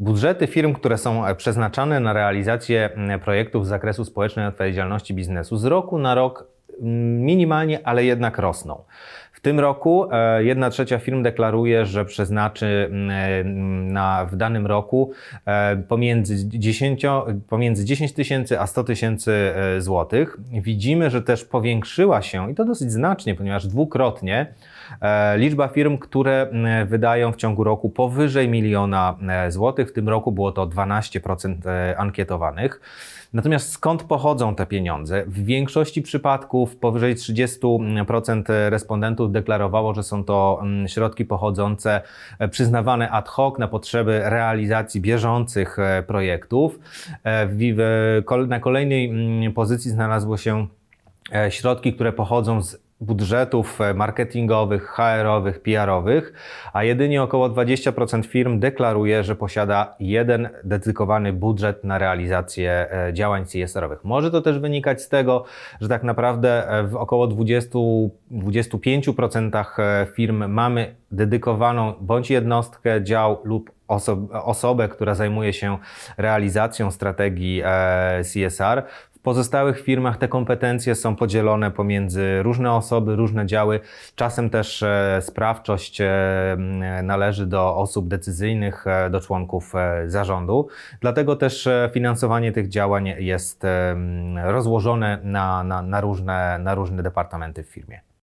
Budżety firm, które są e, przeznaczane na realizację projektów z zakresu społecznej odpowiedzialności biznesu z roku na rok minimalnie, ale jednak rosną. W tym roku e, jedna trzecia firm deklaruje, że przeznaczy mm, na, w danym roku e, pomiędzy 10, pomiędzy 10 tysięcy a 100 tysięcy e, złotych. Widzimy, że też powiększyła się i to dosyć znacznie, ponieważ dwukrotnie e, liczba firm, które m, wydają w ciągu roku powyżej miliona e, złotych. W tym roku było to 12% e, ankietowanych. Natomiast skąd pochodzą te pieniądze? W większości przypadków powyżej 30% respondentów deklarowało, że są to mm, środki pochodzące, e, przyznawane ad hoc na potrzeby realizacji bieżących e, projektów. E, Na kolejnej mm, pozycji znalazło się środki, które pochodzą z budżetów e, marketingowych, HR-owych, PR-owych, a jedynie około 20% firm deklaruje, że posiada jeden dedykowany budżet na realizację e, działań CSR-owych. Może to też wynikać z tego, że tak naprawdę e, w około 20-25% e, firm mamy dedykowaną bądź jednostkę, dział lub oso- osobę, która zajmuje się realizacją strategii e, CSR. Pozostałych firmach te kompetencje są podzielone pomiędzy różne osoby, różne działy. Czasem też e, sprawczość e, należy do osób decyzyjnych, e, do członków zarządu. Dlatego też finansowanie tych działań jest rozłożone na, na, na, różne, na różne departamenty w firmie.